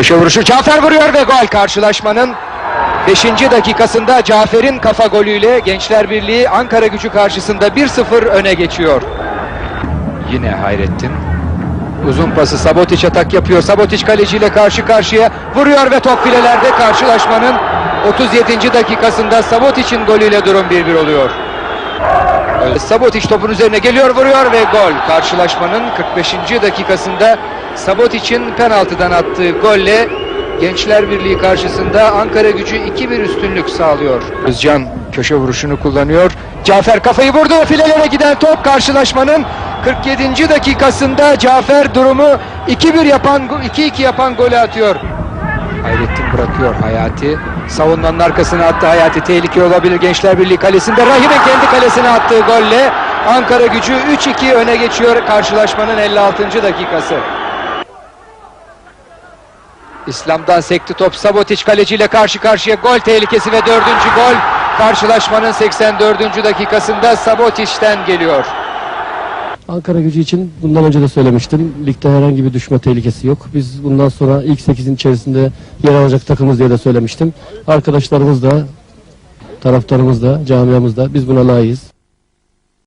Köşe vuruşu Cafer vuruyor ve gol karşılaşmanın 5. dakikasında Cafer'in kafa golüyle Gençler Birliği Ankara gücü karşısında 1-0 öne geçiyor. Yine Hayrettin. Uzun pası Sabotiç atak yapıyor. Sabotiç kaleciyle karşı karşıya vuruyor ve top filelerde karşılaşmanın 37. dakikasında Sabotiç'in golüyle durum 1-1 oluyor. Sabotiç topun üzerine geliyor vuruyor ve gol. Karşılaşmanın 45. dakikasında Sabotiç'in penaltıdan attığı golle Gençler Birliği karşısında Ankara gücü 2-1 üstünlük sağlıyor. Özcan köşe vuruşunu kullanıyor. Cafer kafayı vurdu. Filelere giden top karşılaşmanın 47. dakikasında Cafer durumu 2-1 yapan 2-2 yapan golü atıyor. Hayrettin bırakıyor Hayati. Savunmanın arkasına attı Hayati. Tehlike olabilir Gençler Birliği kalesinde. Rahim'in kendi kalesine attığı golle Ankara gücü 3-2 öne geçiyor karşılaşmanın 56. dakikası. İslam'dan sekti top Sabotiç kaleciyle karşı karşıya gol tehlikesi ve dördüncü gol karşılaşmanın 84. dakikasında Sabotiç'ten geliyor. Ankara gücü için bundan önce de söylemiştim. Ligde herhangi bir düşme tehlikesi yok. Biz bundan sonra ilk 8'in içerisinde yer alacak takımız diye de söylemiştim. Arkadaşlarımız da, taraftarımız da, camiamız da biz buna layığız.